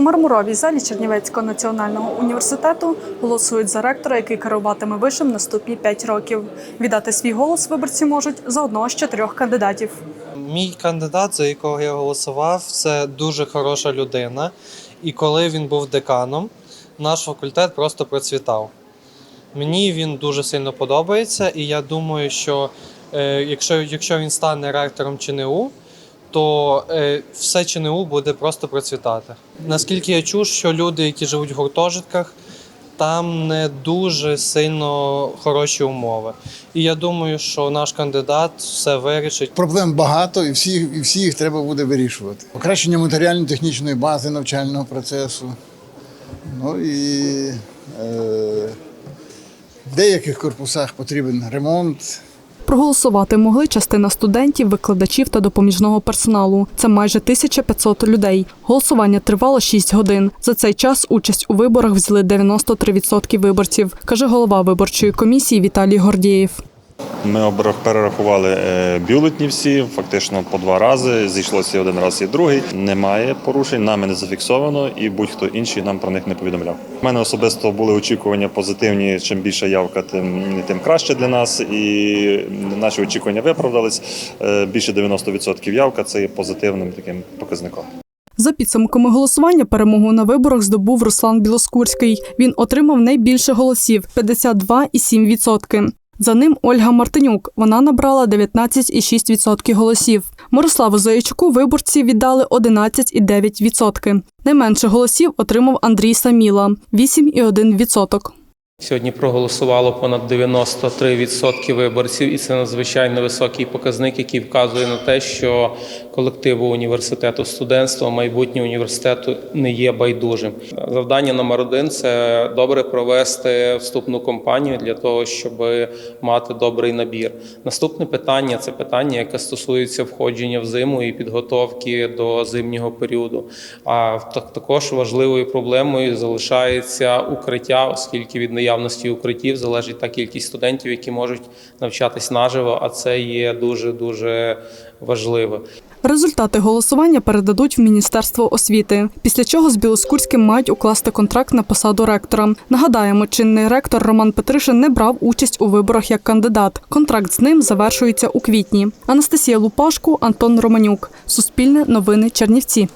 У мармуровій залі Чернівецького національного університету голосують за ректора, який керуватиме вишем наступні 5 років. Віддати свій голос виборці можуть за одного з чотирьох кандидатів. Мій кандидат, за якого я голосував, це дуже хороша людина. І коли він був деканом, наш факультет просто процвітав. Мені він дуже сильно подобається, і я думаю, що е, якщо, якщо він стане ректором ЧНУ, то е, все ЧНУ буде просто процвітати. Наскільки я чув, що люди, які живуть в гуртожитках, там не дуже сильно хороші умови. І я думаю, що наш кандидат все вирішить. Проблем багато, і всі, і всі їх треба буде вирішувати. Покращення матеріально-технічної бази навчального процесу. Ну і е, в деяких корпусах потрібен ремонт. Проголосувати могли частина студентів, викладачів та допоміжного персоналу. Це майже 1500 людей. Голосування тривало 6 годин. За цей час участь у виборах взяли 93% виборців, каже голова виборчої комісії Віталій Гордієв. Ми перерахували е, бюлетні всі, фактично по два рази. Зійшлося один раз і другий. Немає порушень, нами не зафіксовано, і будь-хто інший нам про них не повідомляв. У мене особисто були очікування позитивні. Чим більша явка, тим, тим краще для нас. І наші очікування виправдались. Е, Більше 90% явка це є позитивним таким показником. За підсумками голосування перемогу на виборах здобув Руслан Білоскурський. Він отримав найбільше голосів 52,7%. За ним Ольга Мартинюк. Вона набрала 19,6% голосів. Мирославу Заячуку виборці віддали 11,9%. Найменше голосів отримав Андрій Саміла 8,1%. Сьогодні проголосувало понад 93% виборців, і це надзвичайно високий показник, який вказує на те, що колективу університету студентства, майбутнє університету не є байдужим. Завдання номер один це добре провести вступну кампанію для того, щоб мати добрий набір. Наступне питання це питання, яке стосується входження в зиму і підготовки до зимнього періоду. А так- також важливою проблемою залишається укриття, оскільки від наявності укриттів залежить та кількість студентів, які можуть навчатись наживо, а це є дуже дуже важливо. Результати голосування передадуть в Міністерство освіти, після чого з Білоскурським мають укласти контракт на посаду ректора. Нагадаємо, чинний ректор Роман Петришин не брав участь у виборах як кандидат. Контракт з ним завершується у квітні. Анастасія Лупашко, Антон Романюк. Суспільне новини Чернівці.